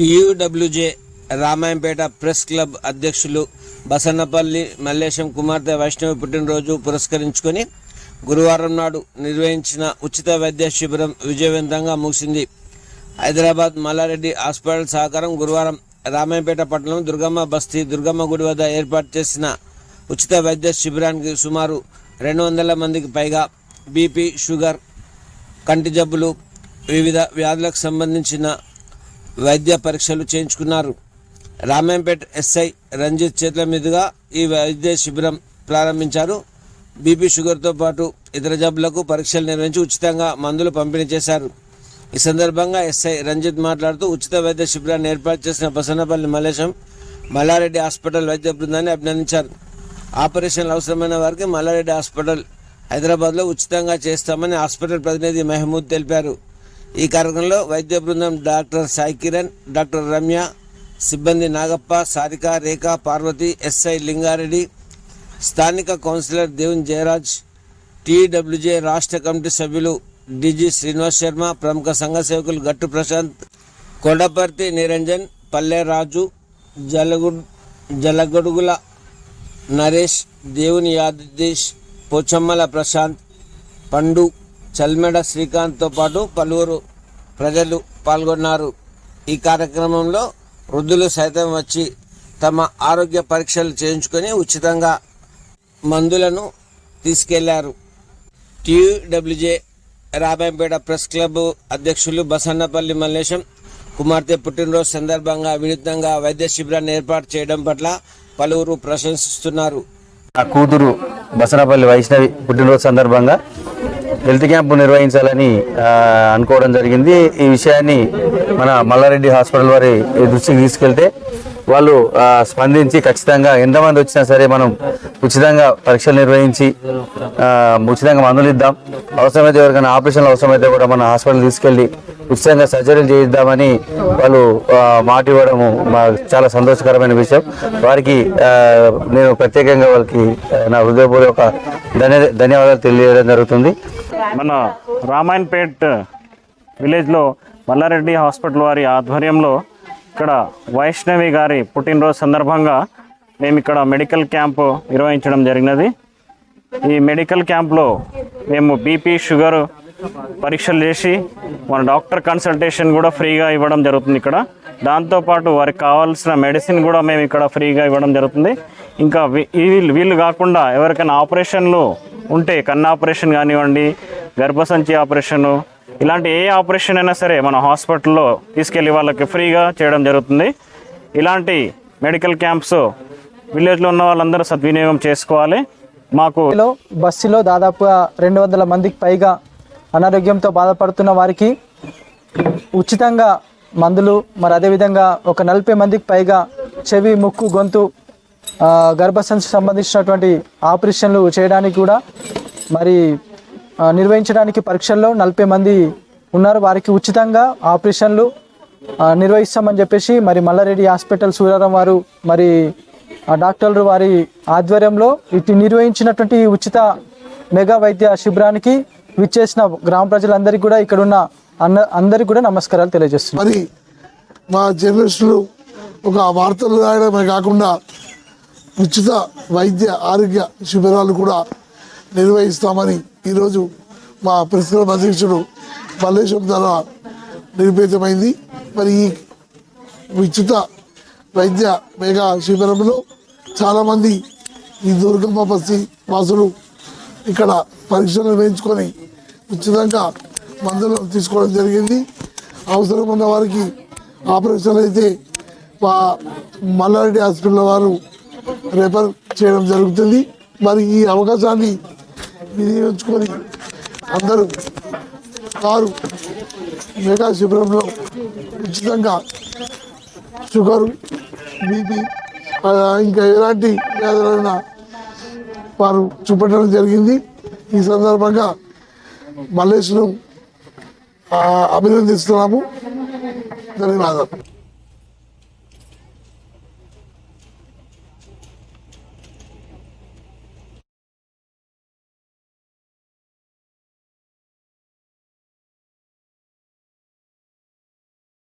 TUWJ Ramayampet press club అధ్యక్షులు బసన్నపల్లి మల్లేశం కుమార్తె వైష్ణవి పుట్టినరోజు పురస్కరించుకొని గురువారం నాడు నిర్వహించిన ఉచిత వైద్య శిబిరం విజయవంతంగా ముగిసింది. హైదరాబాద్ మల్లారెడ్డి హాస్పిటల్ సహకారం గురువారం రామాయంపేట పట్టణం దుర్గమ్మ బస్తీ దుర్గమ్మ గుడి వద్ద ఏర్పాటు చేసిన ఉచిత వైద్య శిబిరానికి సుమారు రెండు వందల మందికి పైగా బీపీ షుగర్ కంటి జబ్బులు వివిధ వ్యాధులకు సంబంధించిన వైద్య పరీక్షలు చేయించుకున్నారు. రామాయంపేట ఎస్ఐ రంజిత్ చేతుల మీదుగా ఈ వైద్య శిబిరం ప్రారంభించారు. బీపీ షుగర్తో పాటు ఇతర జబ్బులకు పరీక్షలు నిర్వహించి ఉచితంగా మందులు పంపిణీ చేశారు. ఈ సందర్భంగా ఎస్ఐ రంజిత్ మాట్లాడుతూ ఉచిత వైద్య శిబిరాన్ని ఏర్పాటు చేసిన బసన్నపల్లి మల్లేశం మల్లారెడ్డి హాస్పిటల్ వైద్య బృందాన్ని అభినందించారు. ఆపరేషన్లు అవసరమైన వారికి మల్లారెడ్డి హాస్పిటల్ హైదరాబాద్లో ఉచితంగా చేస్తామని హాస్పిటల్ ప్రతినిధి మహమూద్ తెలిపారు. ఈ కార్యక్రమంలో వైద్య బృందం డాక్టర్ సాయి కిరణ్ డాక్టర్ రమ్య సిబ్బంది నాగప్ప సారిక రేఖ పార్వతి ఎస్ఐ లింగారెడ్డి స్థానిక కౌన్సిలర్ దేవుని జయరాజ్ టీడబ్ల్యూజే రాష్ట్ర కమిటీ సభ్యులు డిజి శ్రీనివాస్ శర్మ ప్రముఖ సంఘ సేవకులు గట్టు ప్రశాంత్ కొండపర్తి నిరంజన్ పల్లె రాజు జలగు జలగొడుగుల నరేష్ దేవుని యాదేశ్ పోచమ్మల ప్రశాంత్ పండు చల్మెడ శ్రీకాంత్తో పాటు పలువురు ప్రజలు పాల్గొన్నారు. ఈ కార్యక్రమంలో వృద్ధులు సైతం వచ్చి తమ ఆరోగ్య పరీక్షలు చేయించుకొని ఉచితంగా మందులను తీసుకెళ్ళారు. టీయూడబ్ల్యూజే రామాయంపేట ప్రెస్ క్లబ్ అధ్యక్షులు బసన్నపల్లి మల్లేశం కుమార్తె పుట్టినరోజు సందర్భంగా వినూత్నంగా వైద్య శిబిరాన్ని ఏర్పాటు చేయడం పట్ల పలువురు ప్రశంసిస్తున్నారు. నా కూతురు బసనపల్లి వైష్ణవి పుట్టినరోజు సందర్భంగా హెల్త్ క్యాంపు నిర్వహించాలని అనుకోవడం జరిగింది. ఈ విషయాన్ని మన మల్లారెడ్డి హాస్పిటల్ వారి దృష్టికి తీసుకెళ్తే వాళ్ళు స్పందించి ఖచ్చితంగా ఎంతమంది వచ్చినా సరే మనం ఉచితంగా పరీక్షలు నిర్వహించి ఉచితంగా మందులు ఇద్దాం. అవసరమైతే ఎవరికైనా ఆపరేషన్లు అవసరమైతే కూడా మన హాస్పిటల్ తీసుకెళ్ళి ఉచితంగా సర్జరీలు చేయిద్దామని వాళ్ళు మాట ఇవ్వడము చాలా సంతోషకరమైన విషయం. వారికి నేను ప్రత్యేకంగా వాళ్ళకి నా హృదయపూర్వక ధన్య ధన్యవాదాలు తెలియజేయడం జరుగుతుంది. మన రామాయణపేట్ విలేజ్లో మల్లారెడ్డి హాస్పిటల్ వారి ఆధ్వర్యంలో ఇక్కడ వైష్ణవి గారి పుట్టినరోజు సందర్భంగా మేము ఇక్కడ మెడికల్ క్యాంపు నిర్వహించడం జరిగినది. ఈ మెడికల్ క్యాంప్లో మేము బీపీ షుగర్ పరీక్షలు చేసి మన డాక్టర్ కన్సల్టేషన్ కూడా ఫ్రీగా ఇవ్వడం జరుగుతుంది ఇక్కడ. దాంతోపాటు వారికి కావాల్సిన మెడిసిన్ కూడా మేము ఇక్కడ ఫ్రీగా ఇవ్వడం జరుగుతుంది. ఇంకా వీళ్ళు వీళ్ళు కాకుండా ఎవరికైనా ఆపరేషన్లు ఉంటే కన్ను ఆపరేషన్ కానివ్వండి గర్భసంచి ఆపరేషను ఇలాంటి ఏ ఆపరేషన్ అయినా సరే మన హాస్పిటల్లో తీసుకెళ్ళి వాళ్ళకి ఫ్రీగా చేయడం జరుగుతుంది. ఇలాంటి మెడికల్ క్యాంప్స్ విలేజ్లో ఉన్న వాళ్ళందరూ సద్వినియోగం చేసుకోవాలి. మాకు బస్సులో దాదాపుగా రెండు వందల మందికి పైగా అనారోగ్యంతో బాధపడుతున్న వారికి ఉచితంగా మందులు మరి అదేవిధంగా ఒక నలభై మందికి పైగా చెవి ముక్కు గొంతు గర్భసంచి సంబంధించినటువంటి ఆపరేషన్లు చేయడానికి కూడా మరి నిర్వహించడానికి పరీక్షల్లో నలభై మంది ఉన్నారు. వారికి ఉచితంగా ఆపరేషన్లు నిర్వహిస్తామని చెప్పేసి మరి మల్లారెడ్డి హాస్పిటల్ సూర్యారం వారు మరి డాక్టర్లు వారి ఆధ్వర్యంలో ఇటు నిర్వహించినటువంటి ఉచిత మెగా వైద్య శిబిరానికి విచ్చేసిన గ్రామ ప్రజలందరికీ కూడా ఇక్కడ ఉన్న అన్న అందరికీ కూడా నమస్కారాలు తెలియజేస్తున్నాను మరి మా జర్నలిస్టులు ఒక వార్తలు రాయడమే కాకుండా ఉచిత వైద్య ఆరోగ్య శిబిరాలు కూడా నిర్వహిస్తామని ఈరోజు మా ప్రెస్ క్లబ్ అధ్యక్షుడు మల్లేశం ద్వారా నిరూపితమైంది మరి ఈ ఉచిత వైద్య మేఘా శిబిరంలో చాలామంది ఈ దుర్గమ్మ బస్తి వాసులు ఇక్కడ పరీక్షలు నిర్వహించుకొని ఉచితంగా మందులు తీసుకోవడం జరిగింది. అవసరం ఉన్న వారికి ఆపరేషన్లు అయితే మా మల్లారెడ్డి హాస్పిటల్ వారు రెఫర్ చేయడం జరుగుతుంది. మరి ఈ అవకాశాన్ని వినియోగించుకొని అందరూ వారు మెగా శిబిరంలో ఉచితంగా షుగరు బీపీ ఇంకా ఎలాంటి వ్యాధులైనా వారు చూపెట్టడం జరిగింది. ఈ సందర్భంగా మల్లేష్ను అభినందిస్తున్నాము. ధన్యవాదాలు.